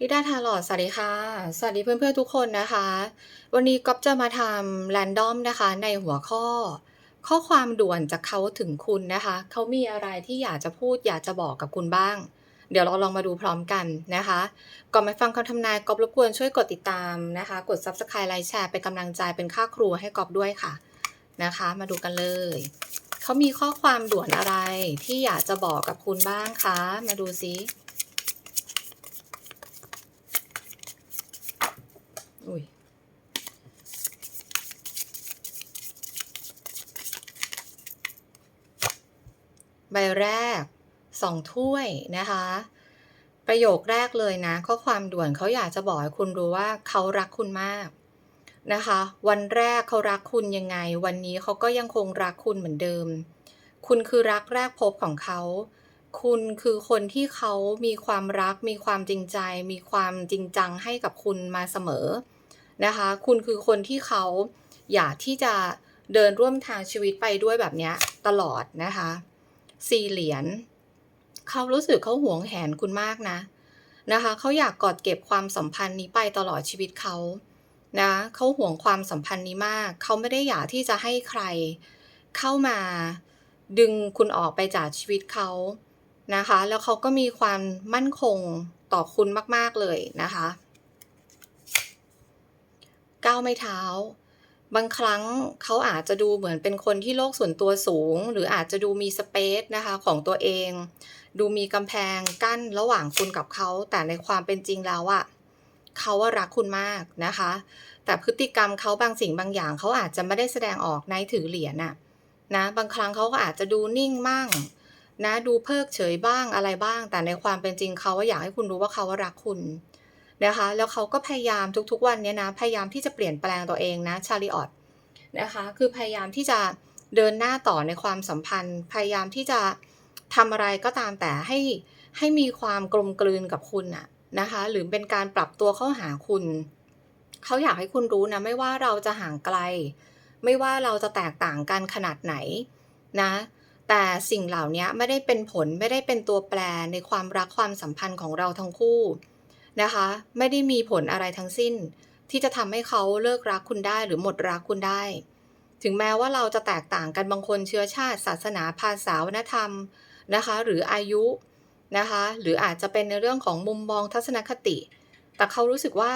ลิดาทาลอดสวัสดีค่ะ สวัสดีเพื่อนๆทุกคนนะคะ วันนี้ก๊อฟจะมาทำแรนดอมนะคะ ในหัวข้อ ข้อความด่วนจากเขาถึงคุณนะคะ เขามีอะไรที่อยากจะพูดอยากจะบอกกับคุณบ้าง เดี๋ยวเราลองมาดูพร้อมกันนะคะ ก่อนไปฟังคำทำนายก๊อฟรบกวนช่วยกดติดตามนะคะ กด subscribe ไลค์แชร์เป็นกำลังใจเป็นค่าครูให้ก๊อฟด้วยค่ะนะคะ มาดูกันเลย เขามีข้อความด่วนอะไรที่อยากจะบอกกับคุณบ้างคะ มาดูซิ อุ้ยใบแรกสองถ้วยนะคะ ประโยคแรกเลยนะ ข้อความด่วนเขาอยากจะบอกให้คุณรู้ว่าเขารักคุณมากนะคะ วันแรกเขารักคุณยังไง วันนี้เขาก็ยังคงรักคุณเหมือนเดิม คุณคือรักแรกพบของเขา คุณคือคนที่เขามีความรัก มีความจริงใจ มีความจริงจังให้กับคุณมาเสมอ นะคะ คุณคือคนที่เขาอยากที่จะเดินร่วมทางชีวิตไปด้วยแบบนี้ตลอดนะคะสี่เหรียญเขารู้สึกเขาหวงแหนคุณมากนะนะคะเขาอยากกอดเก็บความสัมพันธ์นี้ไปตลอดชีวิตเขานะเขาหวงความสัมพันธ์นี้มาก เขาไม่ได้อยากที่จะให้ใครเข้ามาดึงคุณออกไปจากชีวิตเขานะคะ แล้วเขาก็มีความมั่นคงต่อคุณมาก ๆ เลยนะคะ ก้าวไม่เท้า บางครั้งเขาอาจจะดูเหมือนเป็นคนที่โลกส่วนตัวสูง หรืออาจจะดูมีสเปซนะคะของตัวเอง ดูมีกำแพงกั้นระหว่างคุณกับเขา แต่ในความเป็นจริงแล้วอะเขาว่ารักคุณมากนะคะ แต่พฤติกรรมเขาบางสิ่งบางอย่างเขาอาจจะไม่ได้แสดงออกในถือเหรียญน่ะนะบางครั้งเขาก็อาจจะดูนิ่งมั่งนะดูเพิกเฉยบ้างอะไรบ้าง แต่ในความเป็นจริงเขาว่าอยากให้คุณรู้ว่าเขาว่ารักคุณ นะคะ แล้วเขาก็พยายามทุกๆวันเนี้ยนะ พยายามที่จะเปลี่ยนแปลงตัวเองนะชาลิออตนะคะ คือพยายามที่จะเดินหน้าต่อในความสัมพันธ์ พยายามที่จะทำอะไรก็ตามแต่ให้ให้มีความกลมกลืนกับคุณอะนะคะ หรือเป็นการปรับตัวเข้าหาคุณ เขาอยากให้คุณรู้นะ ไม่ว่าเราจะห่างไกล ไม่ว่าเราจะแตกต่างกันขนาดไหนนะ แต่สิ่งเหล่านี้ไม่ได้เป็นผลไม่ได้เป็นตัวแปรในความรักความสัมพันธ์ของเราทั้งคู่ นะคะ ไม่ได้มีผลอะไรทั้งสิ้น ที่จะทำให้เขาเลิกรักคุณได้หรือหมดรักคุณได้ ถึงแม้ว่าเราจะแตกต่างกันบางคนเชื้อชาติ ศาสนาภาษาวัฒนธรรมนะคะ หรืออายุนะคะ หรืออาจจะเป็นในเรื่องของมุมมองทัศนคติ แต่เขารู้สึกว่า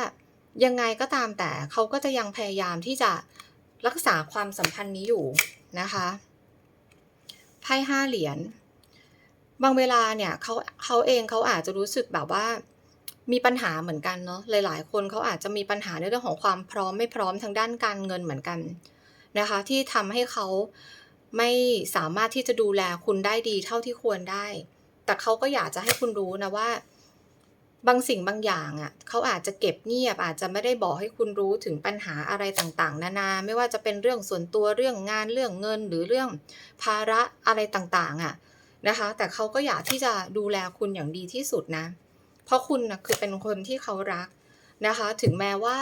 ยังไงก็ตามแต่เขาก็จะยังพยายามที่จะรักษาความสัมพันธ์นี้อยู่นะคะไพ่ห้าเหรียญบางเวลาเนี่ยเขาเขาเองเขาอาจจะรู้สึกแบบว่า มีปัญหาเหมือนกันเนาะหลาย ๆ คนเขาอาจจะมีปัญหาในเรื่องของความพร้อมไม่พร้อมทางด้านการเงินเหมือนกันนะคะ ที่ทำให้เขาไม่สามารถที่จะดูแลคุณได้ดีเท่าที่ควรได้ แต่เขาก็อยากจะให้คุณรู้นะว่า บางสิ่งบางอย่างอะ่ะเขาอาจจะเก็บเงียบ อาจจะไม่ได้บอกให้คุณรู้ถึงปัญหาอะไรต่างๆ นานา ไม่ว่าจะเป็นเรื่องส่วนตัวเรื่องงานเรื่องเงิน หรือเรื่องภาระอะไรต่างๆอะนะคะ แต่เขาก็อยากที่จะดูแลคุณอย่างดีที่สุดนะ เพราะคุณนะคือเป็นคนที่เขารักนะคะ ถึงแม้ว่า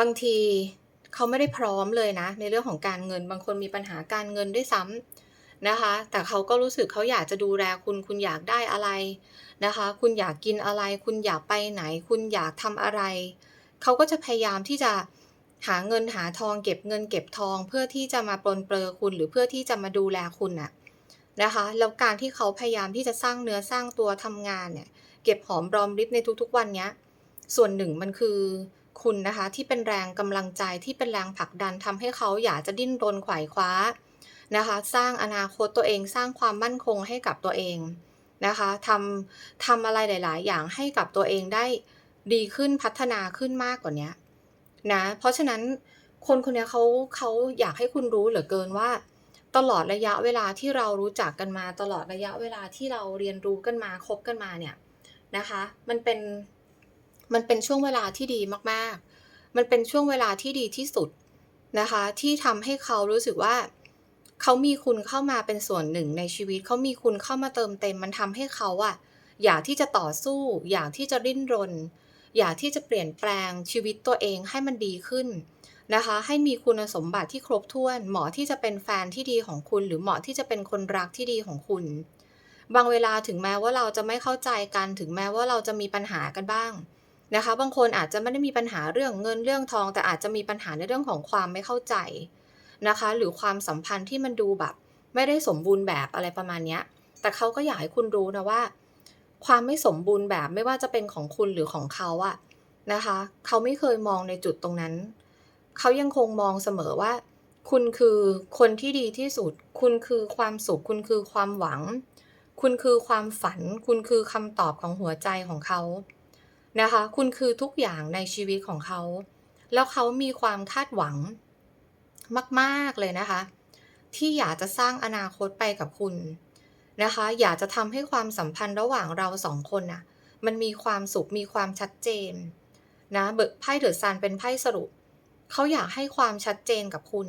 บางทีเขาไม่ได้พร้อมเลยนะ ในเรื่องของการเงิน บางคนมีปัญหาการเงินด้วยซ้ำนะคะ แต่เขาก็รู้สึกเขาอยากจะดูแลคุณคุณอยากได้อะไรนะคะ คุณอยากกินอะไร คุณอยากไปไหน คุณอยากทำอะไร เขาก็จะพยายามที่จะหาเงินหาทองเก็บเงินเก็บทอง เพื่อที่จะมาปลนเปลือคุณหรือเพื่อที่จะมาดูแลคุณน่ะ นะคะแล้วการที่เขาพยายามที่จะสร้างเนื้อสร้างตัวทำงานเนี่ยเก็บหอมรอมริบในทุกๆ วันเนี้ยส่วนหนึ่งมันคือคุณนะคะที่เป็นแรงกำลังใจที่เป็นแรงผลักดันทำให้เขาอยากจะดิ้นรนขว่คว้านะคะสร้างอนาคตตัวเองสร้างความมั่นคงให้กับตัวเองนะคะทำทำอะไรหลาย ๆ อย่างให้กับตัวเองได้ดีขึ้นพัฒนาขึ้นมากกว่านี้นะเพราะฉะนั้นคนคนนี้เขาเขาอยากให้คุณรู้เหลือเกินว่า ตลอดระยะเวลาที่เรารู้จักกันมา ตลอดระยะเวลาที่เราเรียนรู้กันมาคบกันมาเนี่ยนะคะมันเป็นมันเป็นช่วงเวลาที่ดีมากๆ มันเป็นช่วงเวลาที่ดีที่สุดนะคะที่ทำให้เขารู้สึกว่าเขามีคุณเข้ามาเป็นส่วนหนึ่งในชีวิตเขามีคุณเข้ามาเติมเต็ม มันทำให้เขาอะอยากที่จะต่อสู้ อยากที่จะริ้นรน อยากที่จะเปลี่ยนแปลงชีวิตตัวเองให้มันดีขึ้น นะคะ ให้มีคุณสมบัติที่ครบถ้วน เหมาะที่จะเป็นแฟนที่ดีของคุณ หรือเหมาะที่จะเป็นคนรักที่ดีของคุณ บางเวลาถึงแม้ว่าเราจะไม่เข้าใจกัน ถึงแม้ว่าเราจะมีปัญหากันบ้างนะคะ บางคนอาจจะไม่ได้มีปัญหาเรื่องเงินเรื่องทอง แต่อาจจะมีปัญหาในเรื่องของความไม่เข้าใจนะคะ หรือความสัมพันธ์ที่มันดูแบบ ไม่ได้สมบูรณ์แบบอะไรประมาณนี้แต่เขาก็อยากให้คุณรู้นะว่า ความไม่สมบูรณ์แบบไม่ว่าจะเป็นของคุณหรือของเขาอะนะคะ เขาไม่เคยมองในจุดตรงนั้น เขายังคงมองเสมอว่า คุณคือคนที่ดีที่สุด คุณคือความสุข คุณคือความหวัง คุณคือความฝัน คุณคือคำตอบของหัวใจของเขานะคะ คุณคือทุกอย่างในชีวิตของเขา แล้วเขามีความคาดหวังมาก ๆ เลยนะคะ ที่อยากจะสร้างอนาคตไปกับคุณนะคะ อยากจะทำให้ความสัมพันธ์ระหว่างเราสองคนน่ะ มันมีความสุข มีความชัดเจนนะ เบิกไพ่เดอะซันเป็นไพ่สรุป เขาอยากให้ความชัดเจนกับคุณ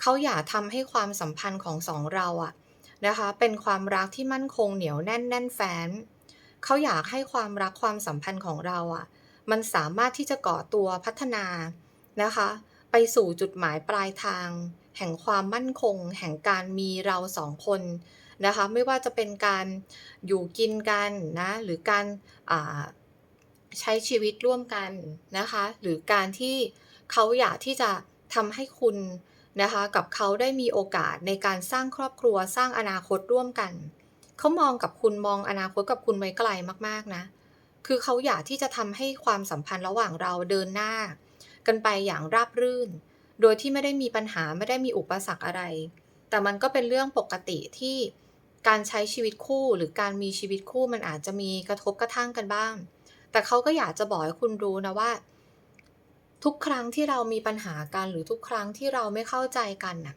เขาอยากทำให้ความสัมพันธ์ของสองเราอะนะคะ เป็นความรักที่มั่นคงเหนียวแน่นแน่นแฟ้นเขาอยากให้ความรักความสัมพันธ์ของเราอะมันสามารถที่จะก่อตัวพัฒนานะคะ ไปสู่จุดหมายปลายทาง แห่งความมั่นคง แห่งการมีเราสองคนนะคะ ไม่ว่าจะเป็นการอยู่กินกันนะหรือการใช้ชีวิตร่วมกันนะคะ หรือการที่ เขาอยากที่จะทำให้คุณนะคะกับเขาได้มีโอกาสในการสร้างครอบครัวสร้างอนาคตร่วมกัน เขามองกับคุณมองอนาคตกับคุณไว้ไกลมากๆนะ คือเขาอยากที่จะทำให้ความสัมพันธ์ระหว่างเราเดินหน้า กันไปอย่างราบรื่น โดยที่ไม่ได้มีปัญหาไม่ได้มีอุปสรรคอะไร แต่มันก็เป็นเรื่องปกติที่การใช้ชีวิตคู่หรือการมีชีวิตคู่มันอาจจะมีกระทบกระทั่งกันบ้าง แต่เขาก็อยากจะบอกให้คุณรู้นะว่า ทุกครั้งที่เรามีปัญหากันหรือทุกครั้งที่เราไม่เข้าใจกันน่ะ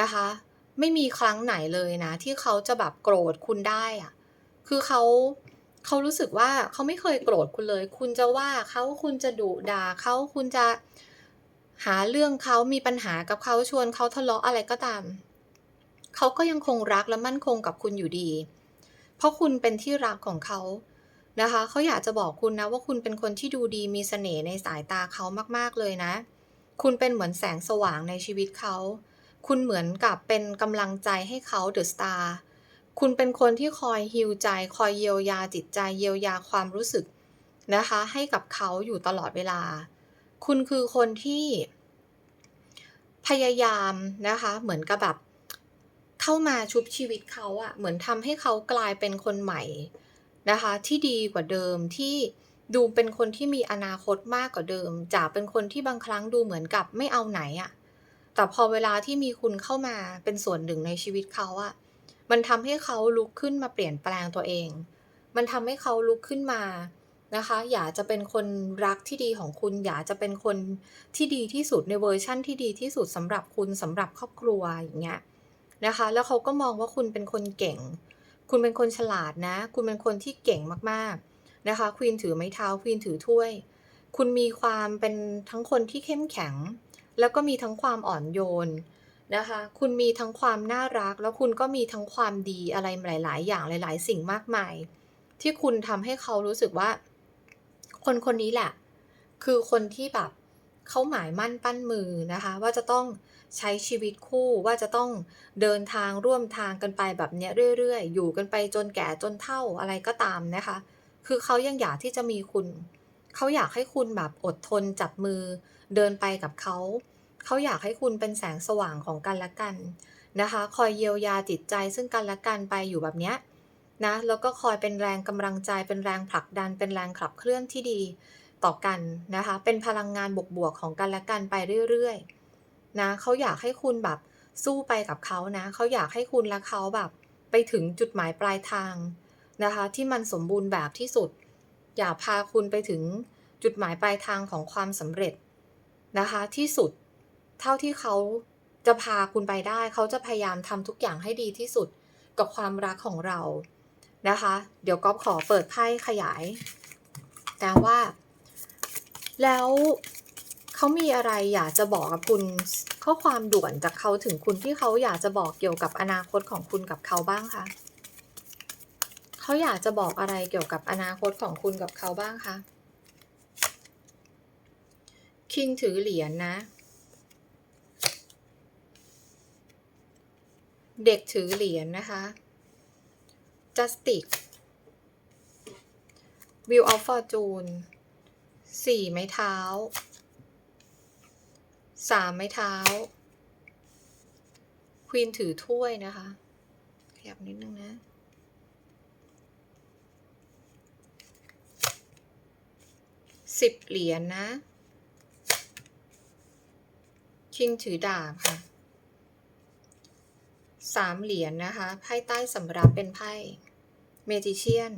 นะคะ ไม่มีครั้งไหนเลยนะ ที่เขาจะแบบโกรธคุณได้อะคือเขาเขารู้สึกว่าเขาไม่เคยโกรธคุณเลย คุณจะว่าเขาคุณจะดุด่าเขาคุณจะหาเรื่องเขามีปัญหากับเขาชวนเขาทะเลาะอะไรก็ตาม เขาก็ยังคงรักและมั่นคงกับคุณอยู่ดี เพราะคุณเป็นที่รักของเขา นะคะเขาอยากจะบอกคุณนะว่าคุณเป็นคนที่ดูดีมีเสน่ห์ในสายตาเขามากๆเลยนะ คุณเป็นเหมือนแสงสว่างในชีวิตเขา คุณเหมือนกับเป็นกำลังใจให้เขาเดอะสตาร์คุณเป็นคนที่คอยฮิวใจ คอยเยียวยาจิตใจเยียวยาความรู้สึกนะคะ ให้กับเขาอยู่ตลอดเวลา คุณคือคนที่ พยายามนะคะ เหมือนกับแบบ เข้ามาชุบชีวิตเขาอะเหมือนทำให้เขากลายเป็นคนใหม่ นะคะที่ดีกว่าเดิมที่ดูเป็นคนที่มีอนาคตมากกว่าเดิมจากเป็นคนที่บางครั้งดูเหมือนกับไม่เอาไหนอะแต่พอเวลาที่มีคุณเข้ามาเป็นส่วนหนึ่งในชีวิตเขาอะมันทำให้เขาลุกขึ้นมาเปลี่ยนแปลงตัวเอง มันทำให้เขาลุกขึ้นมานะคะ อยากจะเป็นคนรักที่ดีของคุณ อยากจะเป็นคนที่ดีที่สุดในเวอร์ชั่นที่ดีที่สุดสำหรับคุณสำหรับครอบครัวอย่างเงี้ยนะคะ แล้วเขาก็มองว่าคุณเป็นคนเก่ง คุณเป็นคนฉลาดนะ คุณเป็นคนที่เก่งมากๆนะคะควีนถือไม้เท้าควีนถือถ้วย คุณมีความเป็นทั้งคนที่เข้มแข็ง แล้วก็มีทั้งความอ่อนโยนนะคะ คุณมีทั้งความน่ารัก แล้วคุณก็มีทั้งความดีอะไรหลาย ๆ อย่างหลาย ๆ สิ่งมากมาย ที่คุณทำให้เขารู้สึกว่า คนคนนี้แหละ คือคนที่แบบเขาหมายมั่นปั้นมือนะคะ ว่าจะต้อง ใช้ชีวิตคู่ว่าจะต้องเดินทางร่วมทางกันไปแบบนี้เรื่อยๆ อยู่กันไปจนแก่จนเฒ่าอะไรก็ตามนะคะ คือเขายังอยากที่จะมีคุณ เขาอยากให้คุณแบบอดทนจับมือ เดินไปกับเขา เขาอยากให้คุณเป็นแสงสว่างของกันและกันนะคะ คอยเยียวยาจิตใจซึ่งกันและกันไปอยู่แบบนี้นะ แล้วก็คอยเป็นแรงกำลังใจ เป็นแรงผลักดัน เป็นแรงขับเคลื่อนที่ดีต่อกันนะคะ เป็นพลังงานบวกๆของกันและกันไปเรื่อยๆ นะเขาอยากให้คุณแบบสู้ไปกับเขานะเขาอยากให้คุณและเขาแบบไปถึงจุดหมายปลายทางนะคะ ที่มันสมบูรณ์แบบที่สุด อยากพาคุณไปถึงจุดหมายปลายทางของความสำเร็จนะคะ ที่สุด เท่าที่เขาจะพาคุณไปได้เขาจะพยายามทำทุกอย่างให้ดีที่สุดกับความรักของเรานะคะ เดี๋ยวก๊อฟขอเปิดไพ่ขยายนะว่า แล้ว เขามีอะไรอยากจะบอกกับคุณข้อความด่วนจากเขาถึงคุณที่เขาอยากจะบอกเกี่ยวกับอนาคตของคุณกับเขาบ้างคะเขาอยากจะบอกอะไรเกี่ยวกับอนาคตของคุณกับเขาบ้างคะคิงถือเหรียญนะเด็กถือเหรียญนะคะ justice wheel of fortune สี่ไม้เท้า สามไม้เท้า ควีนถือถ้วยนะคะ ขยับนิดนึงนะสิบเหรียญนะคิงถือดาบค่ะสามเหรียญนะคะไพ่ใต้สำรับเป็นไพ่เมจิเชียน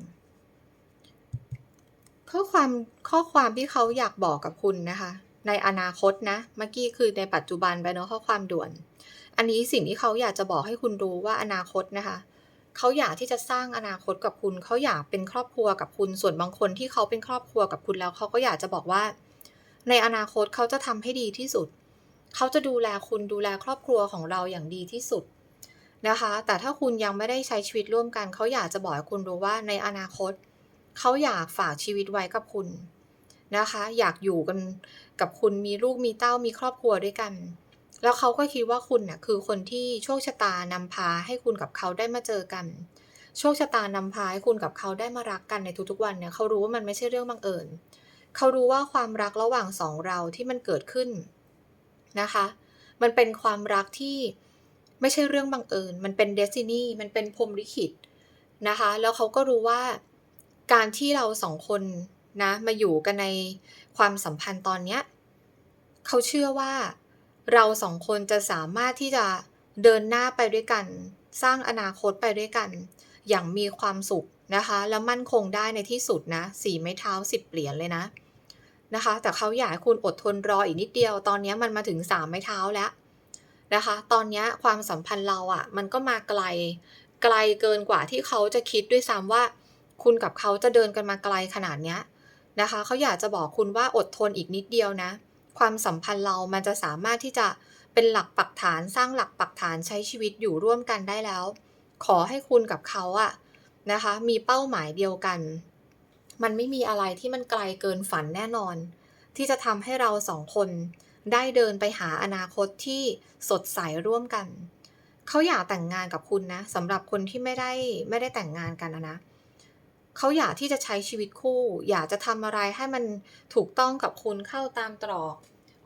ข้อความข้อความที่เขาอยากบอกกับคุณนะคะ ในอนาคตนะเมื่อกี้คือในปัจจุบันไปเนาะข้อความด่วน อันนี้สิ่งที่เขาอยากจะบอกให้คุณรู้ว่าอนาคตนะคะเขาอยากที่จะสร้างอนาคตกับคุณ เขาอยากเป็นครอบครัวกับคุณ ส่วนบางคนที่เขาเป็นครอบครัวกับคุณแล้ว เขาก็อยากจะบอกว่า ในอนาคตเขาจะทำให้ดีที่สุด เขาจะดูแลคุณดูแลครอบครัวของเราอย่างดีที่สุดนะคะ แต่ถ้าคุณยังไม่ได้ใช้ชีวิตร่วมกัน เขาอยากจะบอกให้คุณรู้ว่าในอนาคต เขาอยากฝากชีวิตไว้กับคุณ นะคะ อยากอยู่กันกับคุณมีลูกมีเต้ามีครอบครัวด้วยกัน แล้วเขาก็คิดว่าคุณน่ะคือคนที่โชคชะตานำพาให้คุณกับเขาได้มาเจอกัน โชคชะตานำพาให้คุณกับเขาได้มารักกันในทุกๆวันเนี่ยเขารู้ว่ามันไม่ใช่เรื่องบังเอิญเขารู้ว่าความรักระหว่างสองเราที่มันเกิดขึ้นนะคะ มันเป็นความรักที่ไม่ใช่เรื่องบังเอิญ มันเป็นเดซินีมันเป็นพรหมลิขิตนะคะ แล้วเขาก็รู้ว่าการที่เราสองคน นะมาอยู่กันในความสัมพันธ์ตอนเนี้ยเขาเชื่อว่าเราสองคนจะสามารถที่จะเดินหน้าไปด้วยกัน สร้างอนาคตไปด้วยกัน อย่างมีความสุขนะคะ แล้วมั่นคงได้ในที่สุดนะสี่ไม้เท้าสิบเหรียญเลยนะนะคะ แต่เขาอยากให้คุณอดทนรออีกนิดเดียว ตอนนี้มันมาถึงสามไม้เท้าแล้วนะคะ ตอนนี้ความสัมพันธ์เราอะ่ะ มันก็มาไกล ไกลเกินกว่าที่เขาจะคิดด้วยซ้ำว่า คุณกับเขาจะเดินกันมาไกลขนาดเนี้ย นะคะเขาอยากจะบอกคุณว่าอดทนอีกนิดเดียวนะ ความสัมพันธ์เรามันจะสามารถที่จะเป็นหลักปักฐานสร้างหลักปักฐานใช้ชีวิตอยู่ร่วมกันได้แล้ว ขอให้คุณกับเขาอะนะคะมีเป้าหมายเดียวกัน มันไม่มีอะไรที่มันไกลเกินฝันแน่นอน ที่จะทำให้เราสองคนได้เดินไปหาอนาคตที่สดใสร่วมกัน เขาอยากแต่งงานกับคุณนะสำหรับคนที่ไม่ได้ไม่ได้แต่งงานกันนะ เขาอยากที่จะใช้ชีวิตคู่ อยากจะทำอะไรให้มันถูกต้องกับคุณเข้าตามตรอก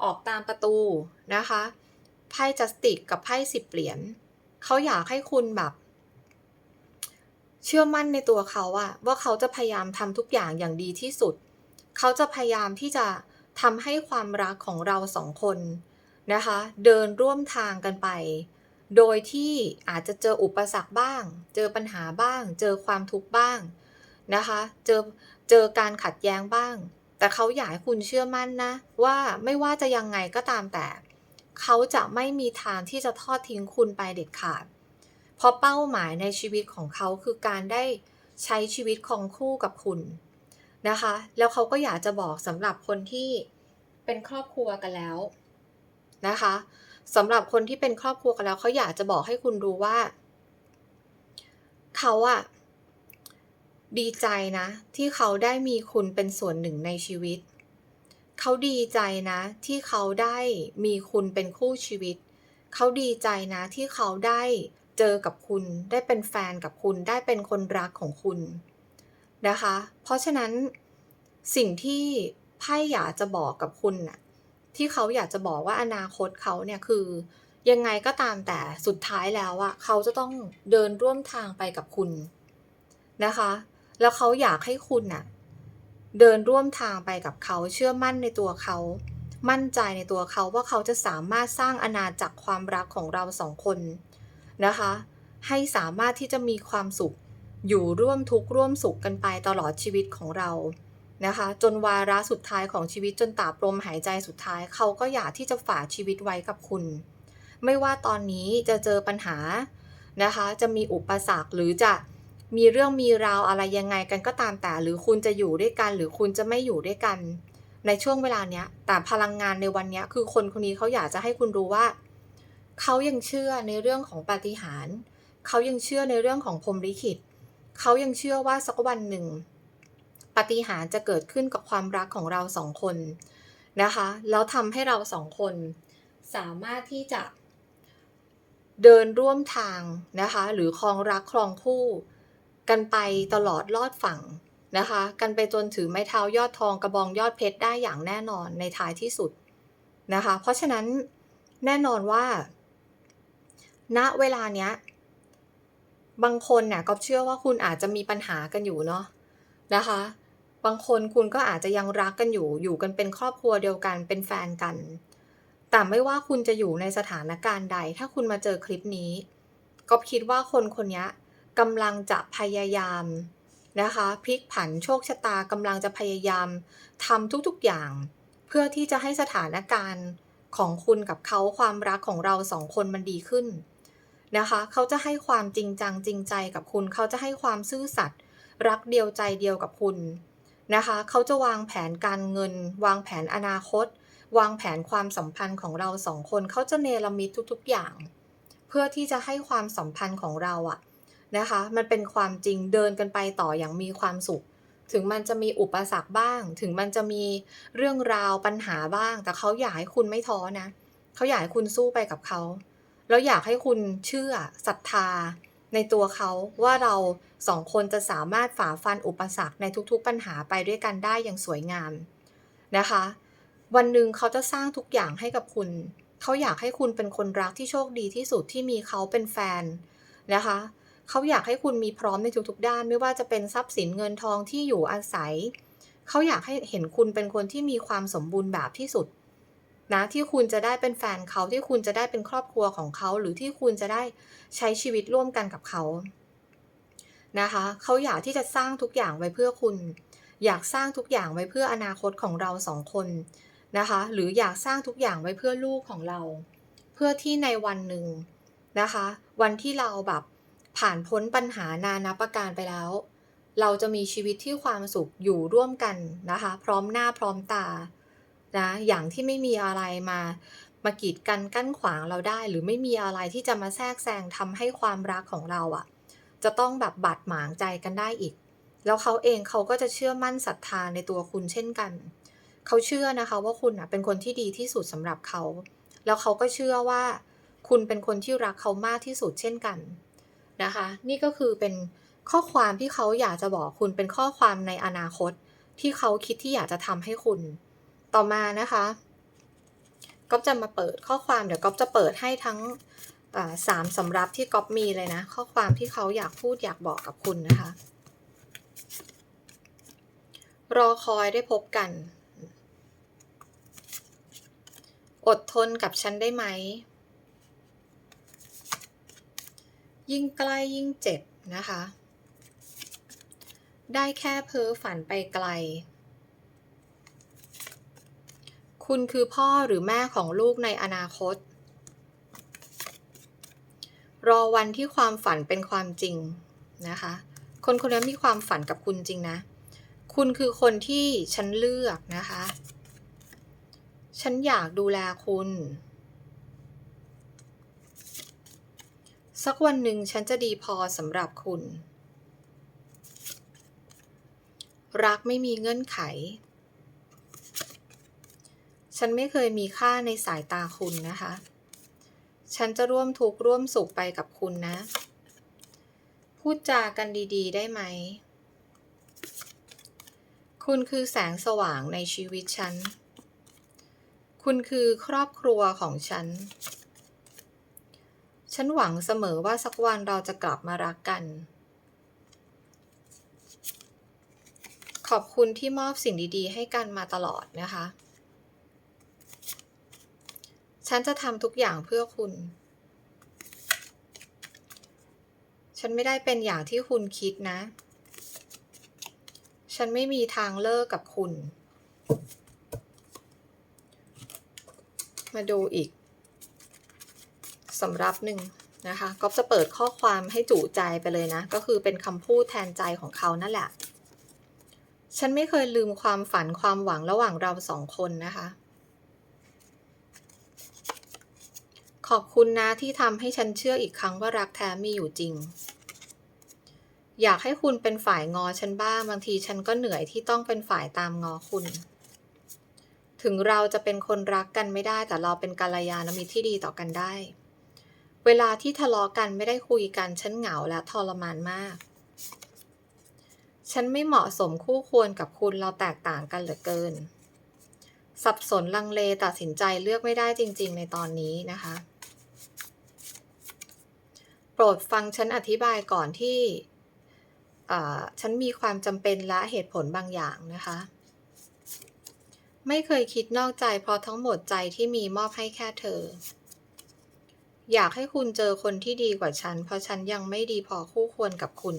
ออกตามประตูนะคะไพ่จัสติกกับไพ่สิบเหรียญเขาอยากให้คุณแบบ เชื่อมั่นในตัวเขาอะว่าเขาจะพยายามทำทุกอย่างอย่างดีที่สุด เขาจะพยายามที่จะทำให้ความรักของเราสองคนนะคะ เดินร่วมทางกันไป โดยที่อาจจะเจออุปสรรคบ้าง เจอปัญหาบ้าง เจอความทุกข์บ้าง นะคะ เจอเจอการขัดแย้งบ้าง แต่เขาอยากให้คุณเชื่อมั่นนะ ว่าไม่ว่าจะยังไงก็ตามแต่ เขาจะไม่มีทางที่จะทอดทิ้งคุณไปเด็ดขาด เพราะเป้าหมายในชีวิตของเขาคือการได้ใช้ชีวิตของคู่กับคุณนะคะ แล้วเขาก็อยากจะบอกสำหรับคนที่เป็นครอบครัวกันแล้วนะคะสำหรับคนที่เป็นครอบครัวกันแล้วเขาอยากจะบอกให้คุณรู้ว่า เขาอะ ดีใจนะ ที่เขาได้มีคุณเป็นส่วนหนึ่งในชีวิต เขาดีใจนะ ที่เขาได้มีคุณเป็นคู่ชีวิต เขาดีใจนะที่เขาได้เจอกับคุณ ได้เป็นแฟนกับคุณ ได้เป็นคนรักของคุณนะคะ เพราะฉะนั้นสิ่งที่ไพ่อยากจะบอกกับคุณน่ะที่เขาอยากจะบอกว่าอนาคตเขาเนี่ยคือยังไงก็ตามแต่สุดท้ายแล้วอะเขาจะต้องเดินร่วมทางไปกับคุณนะคะ แล้วเขาอยากให้คุณน่ะเดินร่วมทางไปกับเขาเชื่อมั่นในตัวเขา มั่นใจในตัวเขาว่าเขาจะสามารถสร้างอาณาจักรความรักของเราสองคนนะคะ ให้สามารถที่จะมีความสุข อยู่ร่วมทุกข์ร่วมสุขกันไปตลอดชีวิตของเรานะคะ จนวาระสุดท้ายของชีวิตจนตาบลมหายใจสุดท้าย เขาก็อยากที่จะฝากชีวิตไว้กับคุณ ไม่ว่าตอนนี้จะเจอปัญหานะคะ จะมีอุปสรรคหรือจะ มีเรื่องมีราวอะไรยังไงกันก็ตามแต่ หรือคุณจะอยู่ด้วยกัน หรือคุณจะไม่อยู่ด้วยกัน ในช่วงเวลาเนี้ย แต่พลังงานในวันนี้คือคนคนนี้เขาอยากจะให้คุณรู้ว่า เขายังเชื่อในเรื่องของปาฏิหาริย์เขายังเชื่อในเรื่องของพรหมลิขิตเขายังเชื่อว่าสักวันหนึ่งปาฏิหาริย์จะเกิดขึ้นกับความรักของเราสองคนนะคะ แล้วทำให้เราสองคน สามารถที่จะเดินร่วมทางนะคะ หรือครองรักครองคู่ กันไปตลอดลอดฝั่งนะคะ กันไปจนถือไม้เท้ายอดทองกระบองยอดเพชรได้อย่างแน่นอนในท้ายที่สุดนะคะ เพราะฉะนั้นแน่นอนว่า ณเวลาเนี้ย บางคนเนี่ยก็เชื่อว่าคุณอาจจะมีปัญหากันอยู่เนาะนะคะ บางคนคุณก็อาจจะยังรักกันอยู่ อยู่กันเป็นครอบครัวเดียวกันเป็นแฟนกัน แต่ไม่ว่าคุณจะอยู่ในสถานการณ์ใด ถ้าคุณมาเจอคลิปนี้ก็คิดว่าคนคนนี้ กำลังจะพยายามนะคะพลิกผันโชคชะตากำลังจะพยายามทำทุกๆอย่าง เพื่อที่จะให้สถานการณ์ของคุณกับเขาความรักของเราสองคนมันดีขึ้นนะคะ เขาจะให้ความจริงจังจริงใจกับคุณ เขาจะให้ความซื่อสัตย์รักเดียวใจเดียวกับคุณนะคะ เขาจะวางแผนการเงิน วางแผนอนาคต วางแผนความสัมพันธ์ของเราสองคน เขาจะเนรมิตทุกๆอย่าง เพื่อที่จะให้ความสัมพันธ์ของเราอะ นะคะ มันเป็นความจริงเดินกันไปต่ออย่างมีความสุข ถึงมันจะมีอุปสรรคบ้าง ถึงมันจะมีเรื่องราวปัญหาบ้าง แต่เขาอยากให้คุณไม่ท้อนะเขาอยากให้คุณสู้ไปกับเขา แล้วอยากให้คุณเชื่อศรัทธาในตัวเขาว่าเราสองคนจะสามารถฝ่าฟันอุปสรรคในทุกๆปัญหาไปด้วยกันได้อย่างสวยงามนะคะ วันหนึ่งเขาจะสร้างทุกอย่างให้กับคุณ เขาอยากให้คุณเป็นคนรักที่โชคดีที่สุดที่มีเขาเป็นแฟนนะคะ เขาอยากให้คุณมีพร้อมในทุกๆ ด้าน ไม่ว่าจะเป็นทรัพย์สินเงินทองที่อยู่อาศัย เขาอยากให้เห็นคุณเป็นคนที่มีความสมบูรณ์แบบที่สุดนะที่คุณจะได้เป็นแฟนเขาที่คุณจะได้เป็นครอบครัวของเขา หรือที่คุณจะได้ใช้ชีวิตร่วมกันกับเขานะคะเขาอยากที่จะสร้างทุกอย่างไว้เพื่อคุณ อยากสร้างทุกอย่างไว้เพื่ออนาคตของเราสองคนนะคะ หรืออยากสร้างทุกอย่างไว้เพื่อลูกของเรา เพื่อที่ในวันหนึ่งนะคะ วันที่เราแบบ ผ่านพ้นปัญหานานาประการไปแล้ว เราจะมีชีวิตที่ความสุขอยู่ร่วมกันนะคะ พร้อมหน้าพร้อมตานะอย่างที่ไม่มีอะไรมามากีดกันกั้นขวางเราได้ หรือไม่มีอะไรที่จะมาแทรกแซงทำให้ความรักของเราอะ่ะ จะต้องแบบบาดหมางใจกันได้อีก แล้วเขาเองเขาก็จะเชื่อมั่นศรัทธาในตัวคุณเช่นกัน เขาเชื่อนะคะว่าคุณอะเป็นคนที่ดีที่สุดสำหรับเขา แล้วเขาก็เชื่อว่า คุณเป็นคนที่รักเขามากที่สุดเช่นกัน นะคะ นี่ก็คือเป็นข้อความที่เขาอยากจะบอกคุณเป็นข้อความในอนาคต ที่เขาคิดที่อยากจะทำให้คุณ ต่อมานะคะก๊อฟจะมาเปิดข้อความเดี๋ยวก๊อฟจะเปิดให้ทั้งสามสำรับที่ก๊อฟมีเลยนะ ข้อความที่เขาอยากพูดอยากบอกกับคุณนะคะ รอคอยได้พบกัน อดทนกับฉันได้ไหม ยิ่งใกล้ยิ่งเจ็บนะคะ ได้แค่เพ้อฝันไปไกล คุณคือพ่อหรือแม่ของลูกในอนาคต รอวันที่ความฝันเป็นความจริงนะคะ คนคนนี้มีความฝันกับคุณจริงนะ คุณคือคนที่ฉันเลือกนะคะ ฉันอยากดูแลคุณ สักวันหนึ่งฉันจะดีพอสำหรับคุณ รักไม่มีเงื่อนไข ฉันไม่เคยมีค่าในสายตาคุณนะคะ ฉันจะร่วมทุกข์ร่วมสุขไปกับคุณนะ พูดจากันดีๆ ได้ไหม คุณคือแสงสว่างในชีวิตฉัน คุณคือครอบครัวของฉัน ฉันหวังเสมอว่าสักวันเราจะกลับมารักกัน ขอบคุณที่มอบสิ่งดีๆ ให้กันมาตลอดนะคะ ฉันจะทำทุกอย่างเพื่อคุณ ฉันไม่ได้เป็นอย่างที่คุณคิดนะ ฉันไม่มีทางเลิกกับคุณ มาดูอีก สำรับหนึ่งนะคะก็จะเปิดข้อความให้จู่ใจไปเลยนะ ก็คือเป็นคำพูดแทนใจของเขานั่นแหละ ฉันไม่เคยลืมความฝันความหวังระหว่างเราสองคนนะคะ ขอบคุณนะที่ทำให้ฉันเชื่ออีกครั้งว่ารักแท้มีอยู่จริง อยากให้คุณเป็นฝ่ายงอฉันบ้างบางทีฉันก็เหนื่อยที่ต้องเป็นฝ่ายตามงอคุณ ถึงเราจะเป็นคนรักกันไม่ได้แต่เราเป็นกัลยาณมิตรที่ดีต่อกันได้ เวลาที่ทะเลาะกันไม่ได้คุยกัน ฉันเหงาและทรมานมาก ฉันไม่เหมาะสมคู่ควรกับคุณเราแตกต่างกันเหลือเกิน สับสนลังเลตัดสินใจเลือกไม่ได้จริง ๆ ในตอนนี้นะคะ โปรดฟังฉันอธิบายก่อนที่ฉันมีความจำเป็นและเหตุผลบางอย่างนะคะ ไม่เคยคิดนอกใจเพราะทั้งหมดใจที่มีมอบให้แค่เธอ อยากให้คุณเจอคนที่ดีกว่าฉัน เพราะฉันยังไม่ดีพอคู่ควรกับคุณ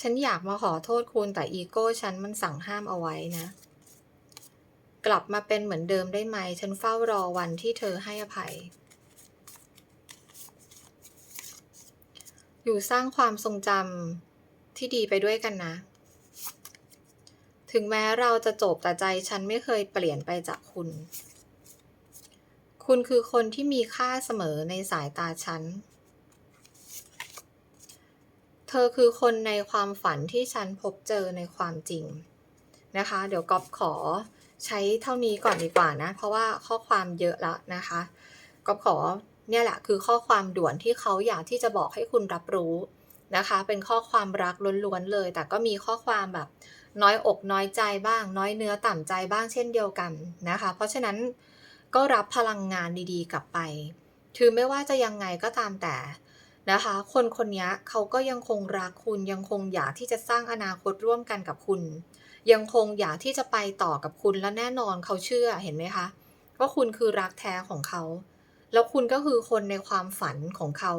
ฉันอยากมาขอโทษคุณแต่อีโก้ฉันมันสั่งห้ามเอาไว้นะ กลับมาเป็นเหมือนเดิมได้ไหม ฉันเฝ้ารอวันที่เธอให้อภัย อยู่สร้างความทรงจำที่ดีไปด้วยกันนะ ถึงแม้เราจะจบแต่ใจฉันไม่เคยเปลี่ยนไปจากคุณ คุณคือคนที่มีค่าเสมอในสายตาฉัน เธอคือคนในความฝันที่ฉันพบเจอในความจริงนะคะ เดี๋ยวก๊อฟขอใช้เท่านี้ก่อนดีกว่านะ เพราะว่าข้อความเยอะแล้วนะคะก๊อฟขอเนี่ยแหละคือข้อความด่วนที่เขาอยากที่จะบอกให้คุณรับรู้นะคะ เป็นข้อความรักล้วนๆเลย แต่ก็มีข้อความแบบน้อยอกน้อยใจบ้าง น้อยเนื้อต่ำใจบ้างเช่นเดียวกันนะคะ เพราะฉะนั้น ก็รับพลังงานดีๆ กลับไป ถือไม่ว่าจะยังไงก็ตามแต่นะคะ คนคนนี้เขาก็ยังคงรักคุณยังคงอยากที่จะสร้างอนาคตร่วมกันกับคุณ ยังคงอยากที่จะไปต่อกับคุณและแน่นอนเขาเชื่อเห็นไหมคะว่าคุณคือรักแท้ของเขา แล้วคุณก็คือคนในความฝันของเขา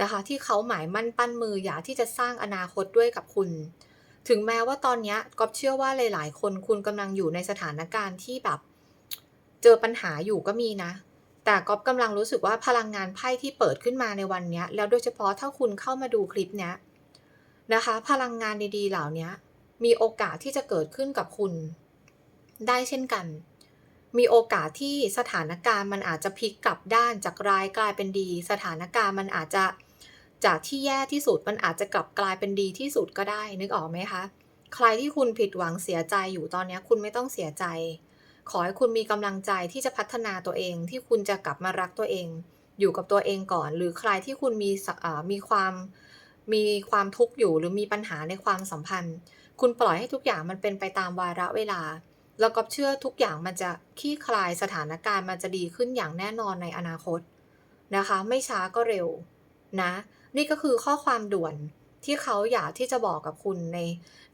นะคะ ที่เขาหมายมั่นปั้นมืออยากที่จะสร้างอนาคตด้วยกับคุณ ถึงแม้ว่าตอนนี้ก๊อฟเชื่อว่าหลาย ๆ คนคุณกำลังอยู่ในสถานการณ์ที่แบบ เจอปัญหาอยู่ก็มีนะ แต่ก๊อฟกำลังรู้สึกว่าพลังงานไพ่ที่เปิดขึ้นมาในวันนี้แล้วโดยเฉพาะถ้าคุณเข้ามาดูคลิปเนี้ยนะคะ พลังงานดีๆ เหล่านี้มีโอกาสที่จะเกิดขึ้นกับคุณ ได้เช่นกัน มีโอกาสที่สถานการณ์มันอาจจะพลิกกลับด้านจากร้ายกลายเป็นดี สถานการณ์มันอาจจะจากที่แย่ที่สุดมันอาจจะกลับกลายเป็นดีที่สุดก็ได้ นึกออกไหมคะ ใครที่คุณผิดหวังเสียใจอยู่ตอนนี้คุณไม่ต้องเสียใจ ขอให้คุณมีกำลังใจที่จะพัฒนาตัวเอง ที่คุณจะกลับมารักตัวเอง อยู่กับตัวเองก่อน หรือใครที่คุณมีมีความมีความทุกข์อยู่หรือมีปัญหาในความสัมพันธ์ คุณปล่อยให้ทุกอย่างมันเป็นไปตามวาระเวลา แล้วก็เชื่อทุกอย่างมันจะคลี่คลายสถานการณ์มันจะดีขึ้นอย่างแน่นอนในอนาคตนะคะ ไม่ช้าก็เร็วนะ นี่ก็คือข้อความด่วนที่เขาอยากที่จะบอกกับคุณใน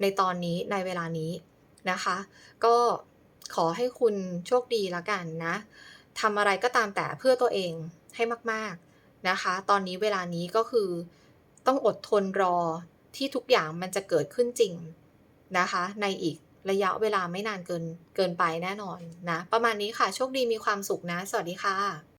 ในตอนนี้ในเวลานี้นะคะ ก็ ขอให้คุณโชคดีละกันนะทำอะไรก็ตามแต่เพื่อตัวเองให้มากๆนะคะ ตอนนี้เวลานี้ก็คือต้องอดทนรอที่ทุกอย่างมันจะเกิดขึ้นจริงนะคะ ในอีกระยะเวลาไม่นานเกินเกินไปแน่นอนนะ ประมาณนี้ค่ะ โชคดีมีความสุขนะ สวัสดีค่ะ